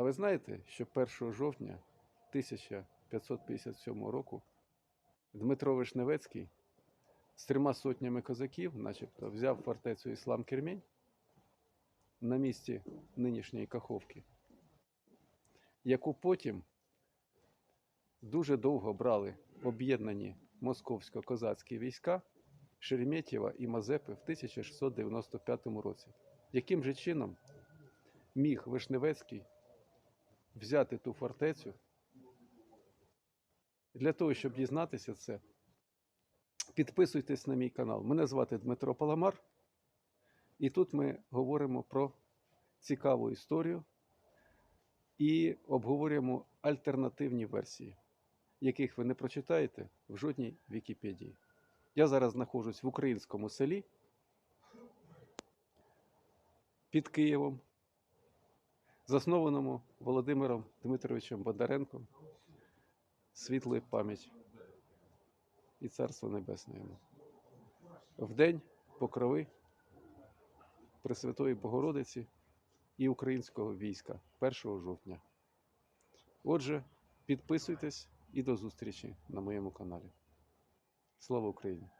А ви знаєте, що 1 жовтня 1557 року Дмитро Вишневецький з трьома сотнями козаків, начебто, взяв фортецю Іслам Кермень на місці нинішньої Каховки, яку потім дуже довго брали об'єднані московсько-козацькі війська Шереметьєва і Мазепи в 1695 році. Яким же чином міг Вишневецький взяти ту фортецю? Для того, щоб дізнатися це, підписуйтесь на мій канал. Мене звати Дмитро Паламар, і тут ми говоримо про цікаву історію і обговорюємо альтернативні версії, яких ви не прочитаєте в жодній Вікіпедії. Я зараз знаходжусь в українському селі під Києвом, заснованому Володимиром Дмитровичем Бондаренком. Світлої пам'ять і царство небесне йому. В день покрови Пресвятої Богородиці і українського війська 1 жовтня. Отже, підписуйтесь і до зустрічі на моєму каналі. Слава Україні!